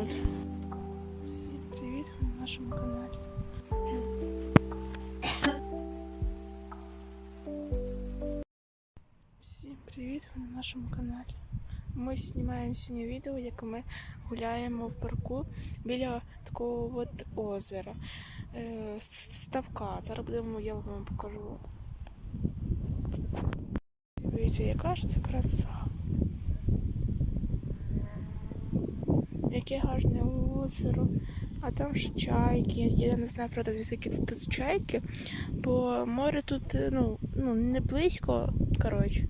От. Всім привіт на нашому каналі. Всім привіт на нашому каналі. Ми знімаємо сьогодні відео, як ми гуляємо в парку біля такого от озера. Е, ставка. Зараз будемо, я вам покажу. Дивіться, яка ж це краса. Яке гарне озеро. А там ще чайки. Я не знаю, правда, звідки тут, тут чайки, бо море тут е, ну, ну, не близько, коротше.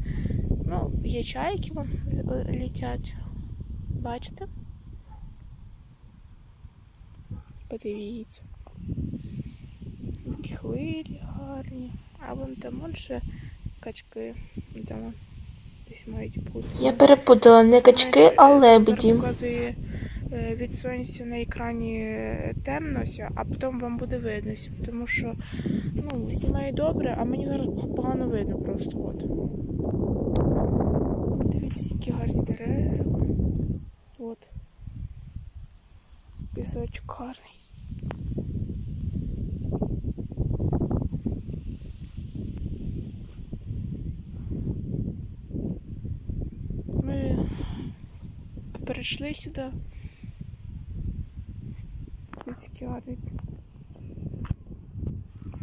Ну, є чайки вон літять. Бачите? Подивіться. Які хвилі гарні. А вон там вон ще качки. Там десь мають бути. Я перепутала не качки, а лебеді. Е, від сонця на екрані е, темнося, а потім вам буде виднося, тому що ну, знімає добре, а мені зараз погано видно просто. От. Дивіться, які гарні дерева. От. Пісочок гарний. Ми перейшли сюди. Ось армії.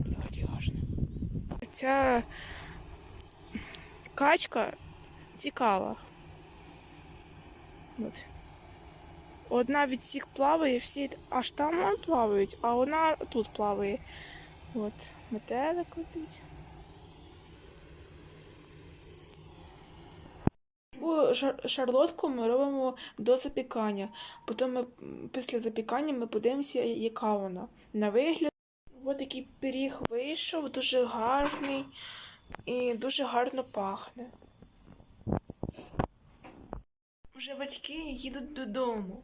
Взагалі гарно. Ця качка цікава. От. Одна від всіх плаває, всі аж там плавають, а вона тут плаває. От, метелик летить. Таку шарлотку ми робимо до запікання. Потім ми, після запікання ми подивимося, яка вона. На вигляд, ось такий пиріг вийшов, дуже гарний і дуже гарно пахне. Вже батьки їдуть додому.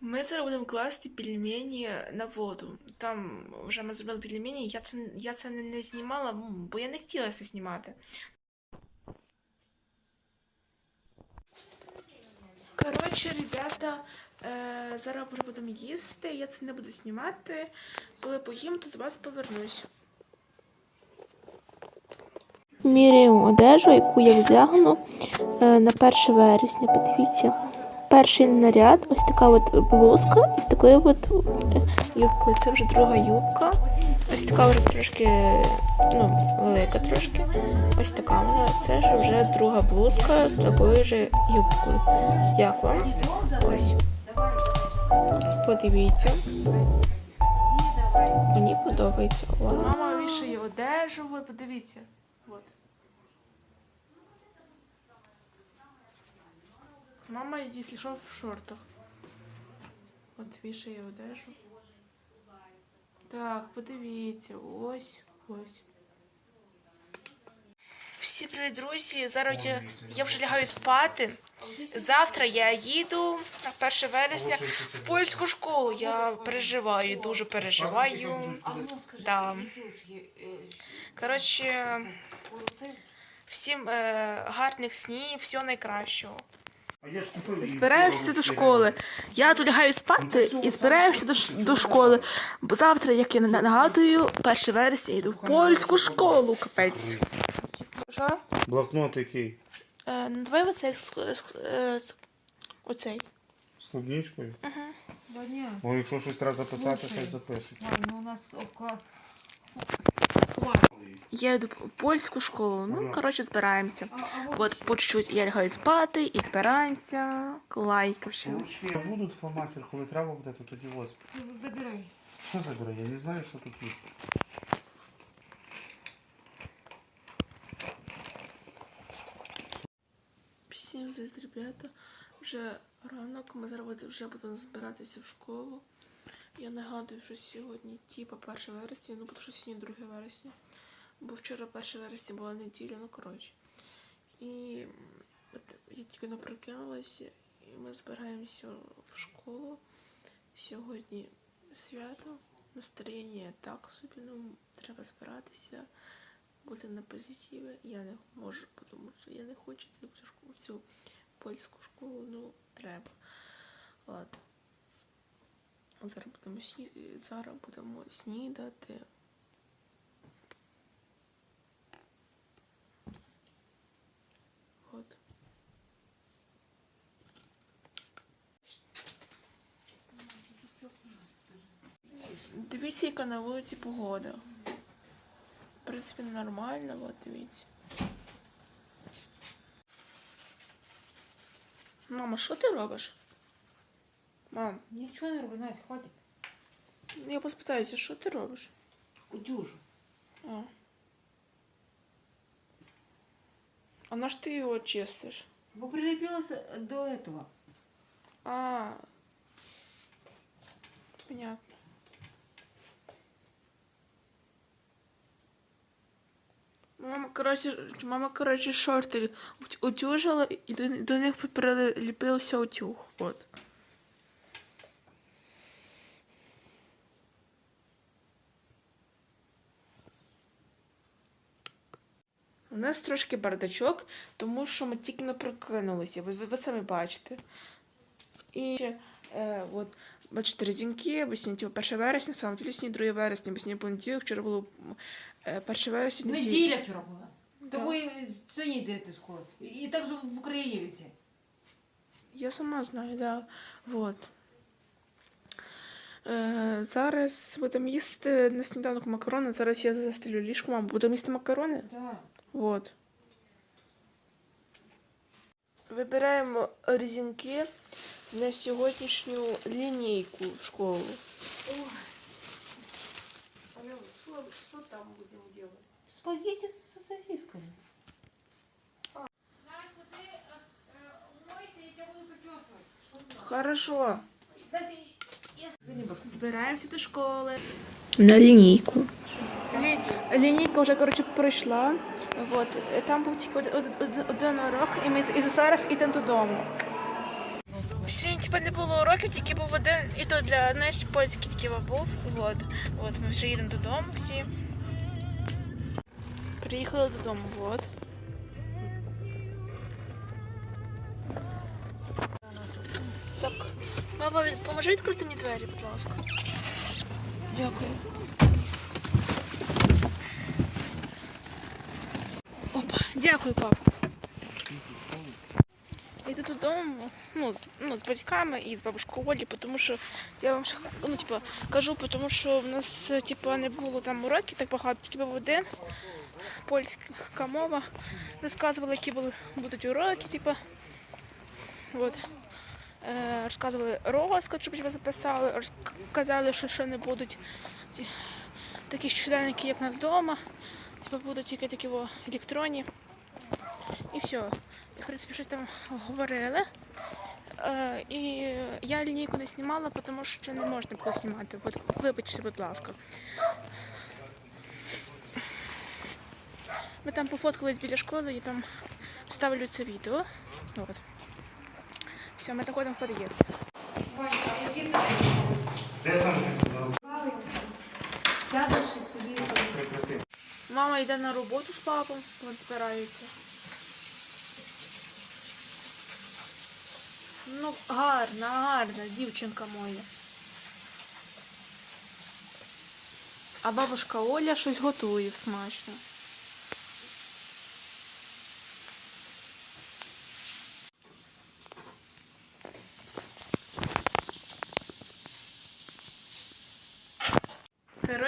Ми зараз будемо класти пельмені на воду. Там вже ми зробили пельмені, я це, я це не, знімала, бо я не хотіла це знімати. Коротше, ребята, е, зараз вже будемо їсти. Я це не буду знімати. Коли поїм, то до вас повернусь. Міряємо одежу, яку я вдягну е, на 1 вересня. Подивіться. Перший наряд, ось така от блузка з такою от е, Юбкою. Це вже друга юбка. Ось така вже трошки, ну, велика трошки. Ось така вона. Це ж вже друга блузка з такою же юбкою. Як вам? Ось. Подивіться. Мені подобається. Вау. Мама вішає одежу, ви подивіться. От. Мама, якщо що, в шортах. От вішає одежу. Так, подивіться, ось, ось. Всі привіт, друзі. Зараз я, я вже лягаю спати. Завтра я їду на 1 вересня в польську школу. Я переживаю, дуже переживаю. Да. Коротше, всім е, гарних снів, всього найкращого. Збираємося до школи. Я тут лягаю спати і збираємося до, до школи. Бо завтра, як я нагадую, 1 вересня йду в польську школу. Капець. Що? Блокнот який? Е, ну давай оцей. ск- ск- е, ск- Оцей. З клубничкою? Ваня, Бо якщо щось треба записати, хай запишуть. Вань, ну у нас ока... Я йду в польську школу. Ну, коротше, збираємося. От по чуть-чуть я лягаю спати і збираємося. Лайк ще. Ручки будуть фломастер, коли треба буде, то тоді ось. Забирай. Що забирай? Я не знаю, що тут є. Всім привіт. Вже ранок, ми зараз вже будемо збиратися в школу. Я нагадую, що сьогодні типа 1 вересня, ну тому що сьогодні 2 вересня. Бо вчора 1 вересня була неділя, ну коротше. І от я тільки не прокинулася, і ми збираємося в школу. Сьогодні свято, настроєння так собі, ну треба збиратися бути на позитиві. Я не можу, тому що я не хочу цю цю польську школу, ну треба. Ладно. Зараз будемо сні... зараз будемо снідати. От. Дивіться, яка на вулиці погода. В принципі, нормально, от дивіться. Мама, що ти робиш? Мам, Нічого не роби, Настя, хватить. я поспитаюся, що ти робиш? Удюжу. А. А на ж ти його чистиш? Бо прилепилася до этого. А. Понятно. Коротше, мама, коротше, шорти утюжила і до, до них приліпився утюг. От. У нас трошки бардачок, тому що ми тільки не прокинулися. Ви, ви, ви самі бачите. І е, от, бачите, резинки, бо сьогодні типу, 1 вересня, саме тілісні 2 вересня, бо понеділок, вчора було е, 1 вересня. неділя. Неділя вчора була. Да. То ви сьогодні йдете з школи. І- І так же в Україні всі. Я сама знаю, да. Вот. Е, зараз будемо їсти на сніданок макарони. Зараз я застелю ліжку, мам. Будемо їсти макарони? Да. Вот. Вибираємо резинки на сьогоднішню лінійку в школу. Що там будемо робити? Спагетти з сосисками. Хорошо. Збираємося до школи. На лінійку. Лінійка вже коротше пройшла. Вот. Там був тільки один, урок, і ми і зараз йдемо додому. Сьогодні типа не було уроків, тільки був один, і то для знаєш, польський тільки був. Вот. Вот, ми вже їдемо додому всі. Приїхали додому, вот. Так, мама, поможи відкрити мені двері, будь ласка. Дякую. Опа, дякую, пап. Йду додому, ну, з, ну, з батьками і з бабушкою Олі, тому що я вам ну, типу, кажу, тому що в нас типу, не було там уроків так багато, тільки був один. Польська мова. Розказували, які були, будуть уроки, типу. От. Е, розказували розклад, щоб ви записали, розказали, що ще не будуть ці, такі щоденники, як у нас вдома. Типу будуть тільки такі о, електронні. І все. І, в принципі, щось там говорили. Е, і я лінійку не знімала, тому що не можна було знімати. Вибачте, будь ласка. Ми там пофоткались біля школи і там вставлю це відео. От. Все, ми заходимо в під'їзд. Де саме? Сядеш і собі. Мама йде на роботу з папом, от збираються. Ну, гарна, гарна, дівчинка моя. А бабушка Оля щось готує смачно.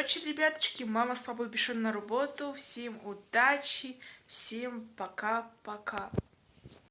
Короче, ребяточки, мама с папой пішли на работу. Всем удачи, всем пока-пока.